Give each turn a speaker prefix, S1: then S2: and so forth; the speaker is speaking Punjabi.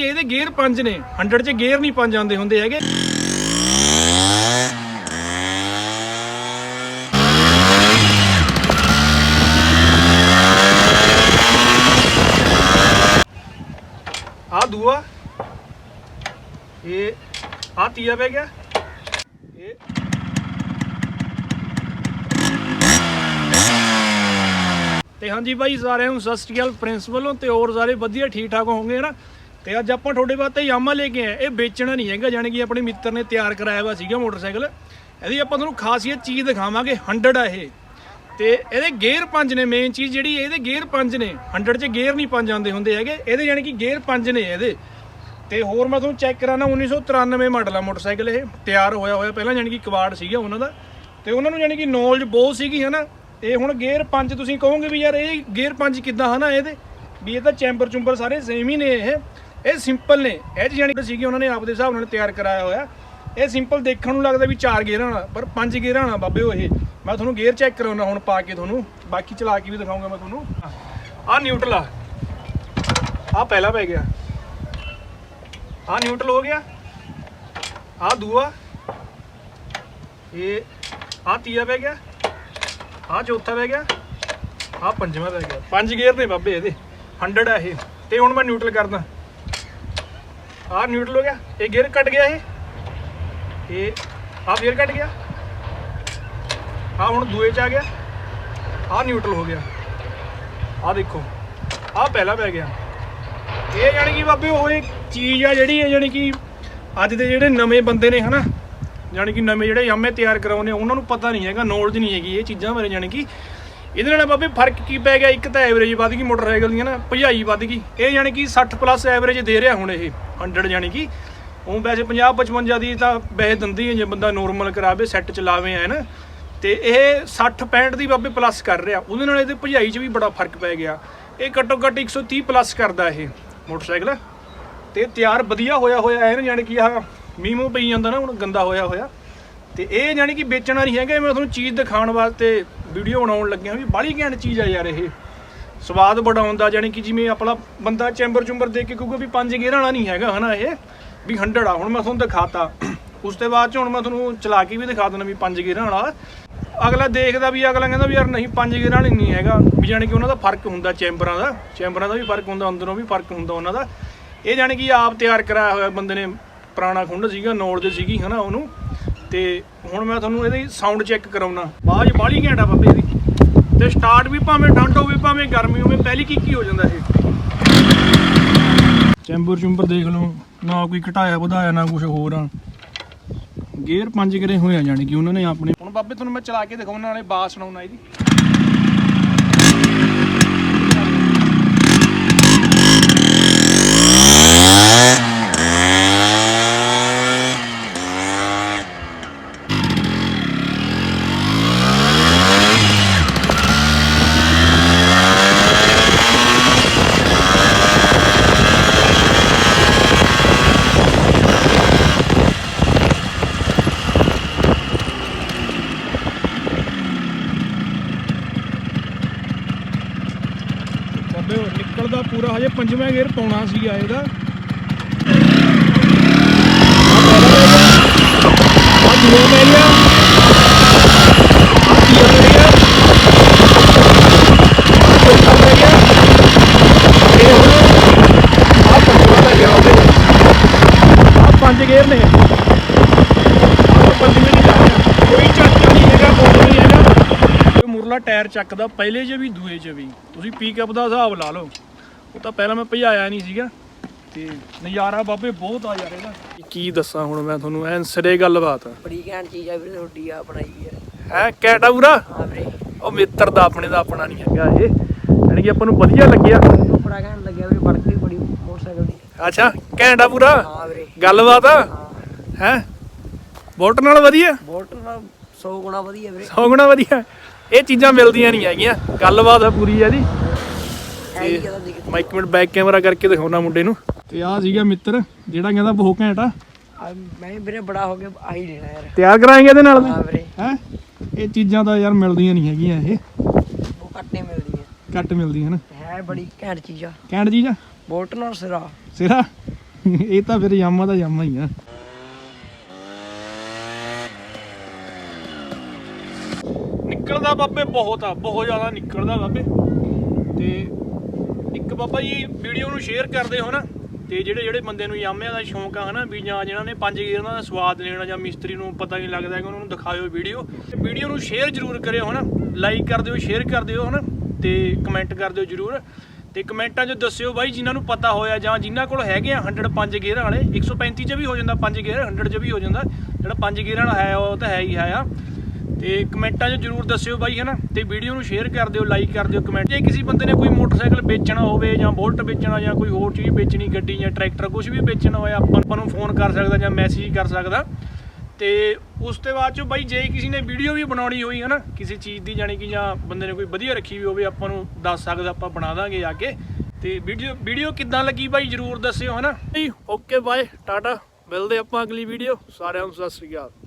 S1: ਇਹਦੇ ਗੇਅਰ ਪੰਜ ਨੇ। 100 ਚ ਗੇਅਰ ਨਹੀਂ ਪੰਜ ਆਉਂਦੇ ਹੁੰਦੇ ਹੈਗੇ। ਆ ਦੂਆ। ਇਹ ਆ ਤੀਆ ਪੈ ਗਿਆ। ਇਹ। ਤੇ ਹਾਂਜੀ ਭਾਈ ਸਾਰਿਆਂ ਨੂੰ ਸਤਿ ਸ਼੍ਰੀ ਅਕਾਲ। ਪ੍ਰਿੰਸ ਵੱਲੋਂ ਤੇ ਹੋਰ ਸਾਰੇ ਵਧੀਆ ਠੀਕ ਠਾਕ ਹੋਣਗੇ ਨਾ ਤੇ ਅੱਜ ਆਪਾਂ ਤੁਹਾਡੇ ਵਾਸਤੇ ਯਾਮਾ ਲੈ ਕੇ ਆਏ। ਇਹ ਵੇਚਣਾ ਨਹੀਂ ਹੈਗਾ, ਜਾਣੀ ਕਿ ਆਪਣੇ ਮਿੱਤਰ ਨੇ ਤਿਆਰ ਕਰਾਇਆ ਹੋਇਆ ਸੀਗਾ ਮੋਟਰਸਾਈਕਲ। ਇਹਦੀ ਆਪਾਂ ਤੁਹਾਨੂੰ ਖਾਸੀਅਤ ਚੀਜ਼ ਦਿਖਾਵਾਂਗੇ 100 ਆ ਇਹ। ਤੇ ਇਹਦੇ ਗੇਅਰ ਪੰਜ ਨੇ ਮੇਨ ਚੀਜ਼ ਜਿਹੜੀ, ਇਹਦੇ ਗੇਅਰ ਪੰਜ ਨੇ। 100 ਚ ਗੇਅਰ ਨਹੀਂ ਪੰਜ ਆਉਂਦੇ ਹੁੰਦੇ ਹੈਗੇ। ਇਹਦੇ ਜਾਣੀ ਕਿ ਗੇਅਰ ਪੰਜ ਨੇ ਇਹਦੇ। ਤੇ ਹੋਰ ਮੈਂ ਤੁਹਾਨੂੰ ਚੈੱਕ ਕਰਾਣਾ 1993 ਮਾਡਲ ਆ ਮੋਟਰਸਾਈਕਲ ਇਹ। ਤਿਆਰ ਹੋਇਆ ਹੋਇਆ, ਪਹਿਲਾਂ ਜਾਣੀ ਕਿ ਕਵਾੜ ਸੀਗਾ ਉਹਨਾਂ ਦਾ। ਤੇ ਉਹਨਾਂ ਨੂੰ ਜਾਣੀ ਕਿ ਨੌਲੇਜ ਬਹੁਤ ਸੀਗੀ, ਹਨਾ। ਇਹ ਹੁਣ ਗੇਅਰ ਪੰਜ ਤੁਸੀਂ ਕਹੋਗੇ ਵੀ ਯਾਰ, ਇਹ ਗੇਅਰ ਪੰਜ ਕਿੱਦਾਂ, ਹਨਾ, ਇਹਦੇ? ਵੀ ਇਹ ਤਾਂ ਚੈਂਬਰ ਚੁੰਬਰ ਸਾਰੇ ਸੇਮ ਹੀ ਨੇ ਇਹ। ਇਹ ਸਿੰਪਲ ਨੇ। ਇਹ 'ਚ ਜਾਣੀ ਸੀਗੀ, ਉਹਨਾਂ ਨੇ ਆਪਦੇ ਹਿਸਾਬ ਨਾਲ ਤਿਆਰ ਕਰਾਇਆ ਹੋਇਆ। ਇਹ ਸਿੰਪਲ ਦੇਖਣ ਨੂੰ ਲੱਗਦਾ ਵੀ ਚਾਰ ਗੇਅਰਾਂ ਵਾਲਾ, ਪਰ ਪੰਜ ਗੇਅਰਾਂ ਵਾਲਾ ਬਾਬੇ ਉਹ ਇਹ। ਮੈਂ ਤੁਹਾਨੂੰ ਗੇਅਰ ਚੈੱਕ ਕਰਾਉਣਾ ਹੁਣ ਪਾ ਕੇ ਤੁਹਾਨੂੰ। ਬਾਕੀ ਚਲਾ ਕੇ ਵੀ ਦਿਖਾਉਂਗਾ ਮੈਂ ਤੁਹਾਨੂੰ। ਆਹ ਨਿਊਟਰਲ ਆ। ਆਹ ਪਹਿਲਾ ਪੈ ਗਿਆ। ਆ ਨਿਊਟਰਲ ਹੋ ਗਿਆ। ਆ ਦੂਆ। ਇਹ ਆ ਤੀਆ ਪੈ ਗਿਆ। ਆ ਚੌਥਾ ਪੈ ਗਿਆ। ਆ ਪੰਜਵਾਂ ਪੈ ਗਿਆ। ਪੰਜ ਗੇਅਰ ਨੇ ਬਾਬੇ ਇਹਦੇ। 100 ਆ ਇਹ। ਤੇ ਹੁਣ ਮੈਂ ਨਿਊਟਰਲ ਕਰਦਾ। ਆ ਨਿਊਟਰਲ ਹੋ ਗਿਆ। ਇਹ ਗੇਅਰ ਕੱਟ ਗਿਆ ਇਹ। ਇਹ ਆ ਗੇਅਰ ਕੱਟ ਗਿਆ। ਆ ਹੁਣ ਦੂਏ ਚ ਆ ਗਿਆ। ਆ ਨਿਊਟਰਲ ਹੋ ਗਿਆ। ਆਹ ਦੇਖੋ, ਆਹ ਪਹਿਲਾ ਪੈ ਗਿਆ। ਇਹ ਜਾਣੀ ਕਿ ਬਾਬੇ ਉਹ ਇੱਕ ਚੀਜ਼ ਆ ਜਿਹੜੀ ਹੈ ਜਾਣੀ ਕਿ ਅੱਜ ਦੇ ਜਿਹੜੇ ਨਵੇਂ ਬੰਦੇ ਨੇ, ਹਨਾ? ਜਾਣੀ ਕਿ ਨਵੇਂ ਜਿਹੜੇ ਯਾਮੇ ਤਿਆਰ ਕਰਾਉਨੇ ਉਹਨਾਂ ਨੂੰ ਪਤਾ ਨਹੀਂ ਹੈਗਾ ਨੌਲੇਜ ਨਹੀਂ ਹੈਗੀ ਇਹ ਚੀਜ਼ਾਂ ਬਾਰੇ ਜਾਣੀ ਕਿ ਇਹਦੇ ਨਾਲ ਬਾਬੇ ਫ਼ਰਕ ਕੀ ਪੈ ਗਿਆ? ਇੱਕ ਤਾਂ ਐਵਰੇਜ ਵੱਧ ਗਈ ਮੋਟਰਸਾਈਕਲ ਦੀ ਨਾ ਭਜਾਈ ਵੱਧ ਗਈ। ਇਹ ਜਾਣੀ ਕਿ 60 ਪਲੱਸ ਐਵਰੇਜ ਦੇ ਰਿਹਾ ਹੁਣ ਇਹ 100 ਜਾਣੀ ਕਿ। ਉਹ ਵੈਸੇ 50 55 ਦੀ ਤਾਂ ਵੈਸੇ ਦਿੰਦੀ ਹੈ, ਜੇ ਬੰਦਾ ਨੋਰਮਲ ਕਰਾਵੇ ਸੈੱਟ ਚਲਾਵੇ, ਹੈ ਨਾ। ਤੇ ਇਹ 60 65 ਦੀ ਬਾਬੇ ਪਲੱਸ ਕਰ ਰਿਹਾ। ਉਹਦੇ ਨਾਲ ਇਹਦੇ ਭਜਾਈ 'ਚ ਵੀ ਬੜਾ ਫ਼ਰਕ ਪੈ ਗਿਆ। ਇਹ ਘੱਟੋ ਘੱਟ 130 ਪਲੱਸ ਕਰਦਾ ਇਹ ਮੋਟਰਸਾਈਕਲ। ਤੇ ਤਿਆਰ ਵਧੀਆ ਹੋਇਆ ਹੋਇਆ ਹੈ ਨਾ ਜਾਣੀ ਕਿ ਆਹ ਮੀਂਹ ਮੂੰਹ ਪਈ ਜਾਂਦਾ ਨਾ, ਹੁਣ ਗੰਦਾ ਹੋਇਆ ਹੋਇਆ ਤੇ ਇਹ ਜਾਣੀ ਕਿ ਵੇਚਣਾ ਨਹੀਂ ਹੈਗਾ, ਮੈਂ ਤੁਹਾਨੂੰ ਚੀਜ਼ ਦਿਖਾਉਣ ਵਾਸਤੇ ਵੀਡੀਓ ਬਣਾਉਣ ਲੱਗਿਆ ਵੀ ਬਾਹਲੀ ਘੈਂਟ ਚੀਜ਼ ਆ ਯਾਰ ਇਹ। ਸਵਾਦ ਬੜਾ ਹੁੰਦਾ ਜਾਣੀ ਕਿ ਜਿਵੇਂ ਆਪਣਾ ਬੰਦਾ ਚੈਂਬਰ ਚੁੰਬਰ ਦੇਖ ਕੇ ਕਿਉਂਕਿ ਵੀ ਪੰਜ ਗੇਅਰ ਵਾਲਾ ਨਹੀਂ ਹੈਗਾ ਹਨਾ ਇਹ, ਵੀ 100 ਆ, ਹੁਣ ਮੈਂ ਤੁਹਾਨੂੰ ਦਿਖਾਤਾ। ਉਸ ਤੋਂ ਬਾਅਦ ਚ ਹੁਣ ਮੈਂ ਤੁਹਾਨੂੰ ਚਲਾ ਕੇ ਵੀ ਦਿਖਾ ਦਿੰਦਾ ਵੀ ਪੰਜ ਗੇਅਰਾਂ ਵਾਲਾ। ਅਗਲਾ ਦੇਖਦਾ ਵੀ, ਅਗਲਾ ਕਹਿੰਦਾ ਵੀ ਯਾਰ ਨਹੀਂ, ਪੰਜ ਗੇਅਰਾਂ ਵਾਲੀ ਨਹੀਂ ਹੈਗਾ। ਵੀ ਜਾਣੀ ਕਿ ਉਹਨਾਂ ਦਾ ਫ਼ਰਕ ਹੁੰਦਾ ਚੈਂਬਰਾਂ ਦਾ ਚੈਂਬਰਾਂ ਦਾ ਵੀ ਫ਼ਰਕ ਹੁੰਦਾ, ਅੰਦਰੋਂ ਵੀ ਫ਼ਰਕ ਹੁੰਦਾ ਉਹਨਾਂ ਦਾ। ਇਹ ਜਾਣੀ ਕਿ ਆਪ ਤਿਆਰ ਕਰਾਇਆ ਹੋਇਆ ਬੰਦੇ ਨੇ, ਪੁਰਾਣਾ ਖੁੰਡ ਸੀਗਾ, ਨੌਲੇਜ ਸੀਗੀ ਹਨਾ ਉਹਨੂੰ। ਤੇ ਹੁਣ ਮੈਂ ਤੁਹਾਨੂੰ ਇਹਦੀ ਸਾਊਂਡ ਚੈੱਕ ਕਰਾਉਣਾ ਬਾਜ ਬਾਹਲੀ ਘੈਂਟ ਬਾਬੇ ਇਹਦੀ। ਤੇ ਸਟਾਰਟ ਵੀ ਭਾਵੇਂ ਠੰਡ ਹੋਵੇ ਭਾਵੇਂ ਗਰਮੀ ਹੋਵੇ ਪਹਿਲੀ ਕੀ ਹੋ ਜਾਂਦਾ ਇਹ? ਚੈਂਬਰ ਚੁੰਬਰ ਦੇਖ ਲਓ ਨਾ ਕੋਈ ਘਟਾਇਆ ਵਧਾਇਆ ਨਾ ਕੁਝ ਹੋਰ ਆ। ਗੇਅਰ ਪੰਜ ਕਰੇ ਹੋਏ ਆ ਜਾਣੀ ਕਿ ਉਹਨਾਂ ਨੇ ਆਪਣੇ ਹੁਣ ਬਾਬੇ ਤੁਹਾਨੂੰ ਮੈਂ ਚਲਾ ਕੇ ਦਿਖਾਉਣ ਨਾਲੇ ਬਾਸ ਸੁਣਾਉਣਾ ਇਹਦੀ। ਬਾਬੇ ਉਹ ਨਿਕਲਦਾ ਪੂਰਾ, ਹਜੇ ਪੰਜਵਾਂ ਗੇਅਰ ਪਾਉਣਾ ਸੀਗਾ ਇਹਦਾ। ਆ ਦੂਆ ਪੈ ਆ ਤੀਆ ਪੈ ਪੰਜ ਗੇਅਰ ਨੇ ਆਹ ਪੰਜਵੇਂ ਨਹੀਂ ਜਾ ਰਿਹਾ ਕੋਈ ਚਾਚਾ ਨਹੀਂ ਹੈਗਾ ਬੋਲ ਨਹੀਂ ਹੈਗਾ ਇਹ ਮੁਰਲਾ ਟਾਇਰ ਚੱਕਦਾ ਪਹਿਲੇ 'ਚ ਵੀ ਦੂਏ 'ਚ ਵੀ। ਤੁਸੀਂ ਪਿਕਅਪ ਦਾ ਹਿਸਾਬ ਲਾ ਲਓ। ਉਹ ਤਾਂ ਪਹਿਲਾਂ ਮੈਂ ਭਜਾਇਆ ਨਹੀਂ ਸੀਗਾ। ਤੇ ਨਜ਼ਾਰਾ ਬਾਬੇ ਬਹੁਤ ਆ ਯਾਰ ਇਹਦਾ। ਕੀ ਦੱਸਾਂ ਹੁਣ ਮੈਂ ਤੁਹਾਨੂੰ ਐਨ ਸਿਰੇ ਗੱਲਬਾਤ ਆ।
S2: ਬੜੀ ਘੈਂਟ ਚੀਜ਼ ਆ ਵੀਰੇ ਤੁਹਾਡੀ ਆ ਬਣਾਈ ਹੈ
S1: ਹੈ ਕੈਟਾ ਪੂਰਾ?
S2: ਹਾਂ ਵੀਰੇ।
S1: ਉਹ ਮਿੱਤਰ ਦਾ ਆਪਣੇ ਦਾ ਆਪਣਾ ਨਹੀਂ ਹੈਗਾ ਇਹ। ਯਾਨੀ ਕਿ ਆਪਾਂ ਨੂੰ ਵਧੀਆ ਲੱਗਿਆ।
S2: ਬੜਾ ਘੈਂਟ ਲੱਗਿਆ ਵੀਰੇ ਵਰਕ ਵੀ ਬੜੀ ਮੋਟਰਸਾਈਕਲ ਦੀ।
S1: ਅੱਛਾ ਘੈਂਟਾ ਪੂਰਾ?
S2: ਹਾਂ ਵੀਰੇ।
S1: ਗੱਲਬਾਤ ਆ?
S2: ਹਾਂ।
S1: ਬੋਟ ਨਾਲ ਵਧੀਆ?
S2: ਬੋਲਟ ਨਾਲ 100 ਗੁਣਾ ਵਧੀਆ ਵੀਰੇ।
S1: ਸੌਗਣਾ ਵਧੀਆ। ਇਹ ਚੀਜ਼ਾਂ ਮਿਲਦੀਆਂ ਨਹੀਂ ਹੈਗੀਆਂ। ਗੱਲਬਾਤ ਆ ਪੂਰੀ
S2: ਕਦਾ ਦਿਖਦੀ
S1: ਮੈਂ ਇੱਕ ਮਿੰਟ ਬੈਕ ਕੈਮਰਾ ਕਰਕੇ ਦਿਖਾਉਣਾ ਮੁੰਡੇ ਨੂੰ। ਤੇ ਆਹ ਸੀਗਾ ਮਿੱਤਰ ਜਿਹੜਾ ਕਹਿੰਦਾ ਬਹੁਤ ਘੈਂਟ ਆ।
S2: ਆ ਮੈਂ ਵੀਰੇ ਬੜਾ ਹੋ ਗਿਆ ਆਹੀ ਲੈਣਾ ਯਾਰ।
S1: ਤਿਆਰ ਕਰਾਏਂਗੇ ਇਹਦੇ ਨਾਲ?
S2: ਹਾਂ ਵੀਰੇ।
S1: ਹੈ? ਇਹ ਚੀਜ਼ਾਂ ਤਾਂ ਯਾਰ ਮਿਲਦੀਆਂ ਨਹੀਂ ਹੈਗੀਆਂ ਇਹ।
S2: ਉਹ ਕੱਟਨੇ ਮਿਲਦੀਆਂ।
S1: ਘੱਟ ਮਿਲਦੀਆਂ ਹਨ।
S2: ਹੈ ਬੜੀ ਘੈਂਟ ਚੀਜ਼। ਆ
S1: ਕੈਂਟ ਚੀਜ਼? ਆ
S2: ਬੋਲਟ ਨਾਲ ਸਿਰਾ।
S1: ਸਿਰਾ? ਇਹ ਤਾਂ ਫਿਰ ਯਾਮਾ ਦਾ ਯਾਮਾ ਹੀ ਆ। ਨਿਕਲਦਾ ਬਾਬੇ ਬਹੁਤ ਆ, ਬਹੁਤ ਜ਼ਿਆਦਾ ਨਿਕਲਦਾ ਬਾਬੇ। ਤੇ ਇੱਕ ਬਾਬਾ ਜੀ ਵੀਡੀਓ ਨੂੰ ਸ਼ੇਅਰ ਕਰਦੇ ਹੋ ਨਾ, ਤੇ ਜਿਹੜੇ ਜਿਹੜੇ ਬੰਦੇ ਨੂੰ ਯਾਮਿਆਂ ਦਾ ਸ਼ੌਂਕ ਆ ਹਨਾ, ਵੀ ਜਾਂ ਜਿਹਨਾਂ ਨੇ ਪੰਜ ਗੇਰਾਂ ਦਾ ਸਵਾਦ ਲੈਣਾ ਜਾਂ ਮਿਸਤਰੀ ਨੂੰ ਪਤਾ ਨਹੀਂ ਲੱਗਦਾ ਕਿ ਉਹਨਾਂ ਨੂੰ ਦਿਖਾਇਓ ਵੀਡੀਓ। ਤੇ ਵੀਡੀਓ ਨੂੰ ਸ਼ੇਅਰ ਜ਼ਰੂਰ ਕਰਿਓ ਹਨਾ ਲਾਈਕ ਕਰ ਦਿਓ ਸ਼ੇਅਰ ਕਰ ਦਿਓ ਹਨਾ, ਤੇ ਕਮੈਂਟ ਕਰ ਦਿਓ ਜ਼ਰੂਰ। ਤੇ ਕਮੈਂਟਾਂ 'ਚ ਦੱਸਿਓ ਬਾਈ ਜਿਨ੍ਹਾਂ ਨੂੰ ਪਤਾ ਹੋਇਆ ਜਾਂ ਜਿਨ੍ਹਾਂ ਕੋਲ ਹੈਗੇ ਆ 105 ਗੇਅਰ ਵਾਲੇ 135 'ਚ ਵੀ ਹੋ ਜਾਂਦਾ 5 ਗੇਅਰ 100 'ਚ ਵੀ ਹੋ ਜਾਂਦਾ। ਜਿਹੜਾ 5 ਗੇਅਰ ਵਾਲਾ ਹੈ, ਉਹ ਤਾਂ ਹੈ ਹੀ ਹੈ ਆ। ਤੇ ਕਮੈਂਟਾਂ 'ਚ ਜਰੂਰ ਦੱਸਿਓ ਬਾਈ, ਹਨਾ? ਤੇ ਵੀਡੀਓ ਨੂੰ ਸ਼ੇਅਰ ਕਰ ਦਿਓ ਲਾਈਕ ਕਰ ਦਿਓ ਕਮੈਂਟ ਜੇ ਕਿਸੇ ਬੰਦੇ ਨੇ ਕੋਈ ਮੋਟਰਸਾਈਕਲ ਵੇਚਣਾ ਹੋਵੇ ਜਾਂ ਬੋਲਟ ਵੇਚਣਾ ਜਾਂ ਕੋਈ ਹੋਰ ਚੀਜ਼ ਵੇਚਣੀ, ਗੱਡੀ ਜਾਂ ਟਰੈਕਟਰ ਕੁਝ ਵੀ ਵੇਚਣਾ ਹੋਇਆ ਆਪਾਂ ਆਪਾਂ ਨੂੰ ਫੋਨ ਕਰ ਸਕਦਾ ਜਾਂ ਮੈਸੇਜ ਕਰ ਸਕਦਾ। ਤੇ ਉਸ ਤੋਂ ਬਾਅਦ ਚ ਬਾਈ, ਜੇ ਕਿਸੇ ਨੇ ਵੀਡੀਓ ਵੀ ਬਣਾਉਣੀ ਹੋਈ, ਹਨਾ, ਕਿਸੇ ਚੀਜ਼ ਦੀ, ਜਾਣੀ ਕਿ ਜਾਂ ਬੰਦੇ ਨੇ ਕੋਈ ਵਧੀਆ ਰੱਖੀ ਵੀ ਹੋਵੇ, ਆਪਾਂ ਨੂੰ ਦੱਸ ਸਕਦਾ, ਆਪਾਂ ਬਣਾ ਦਾਂਗੇ ਆ ਕੇ। ਤੇ ਵੀਡੀਓ ਵੀਡੀਓ ਕਿੱਦਾਂ ਲੱਗੀ ਬਾਈ, ਜਰੂਰ ਦੱਸਿਓ, ਹਨਾ? Okay bye tata. ਮਿਲਦੇ ਆਪਾਂ ਅਗਲੀ ਵੀਡੀਓ। ਸਾਰਿਆਂ ਨੂੰ ਸਤਿ ਸ੍ਰੀ ਅਕਾਲ।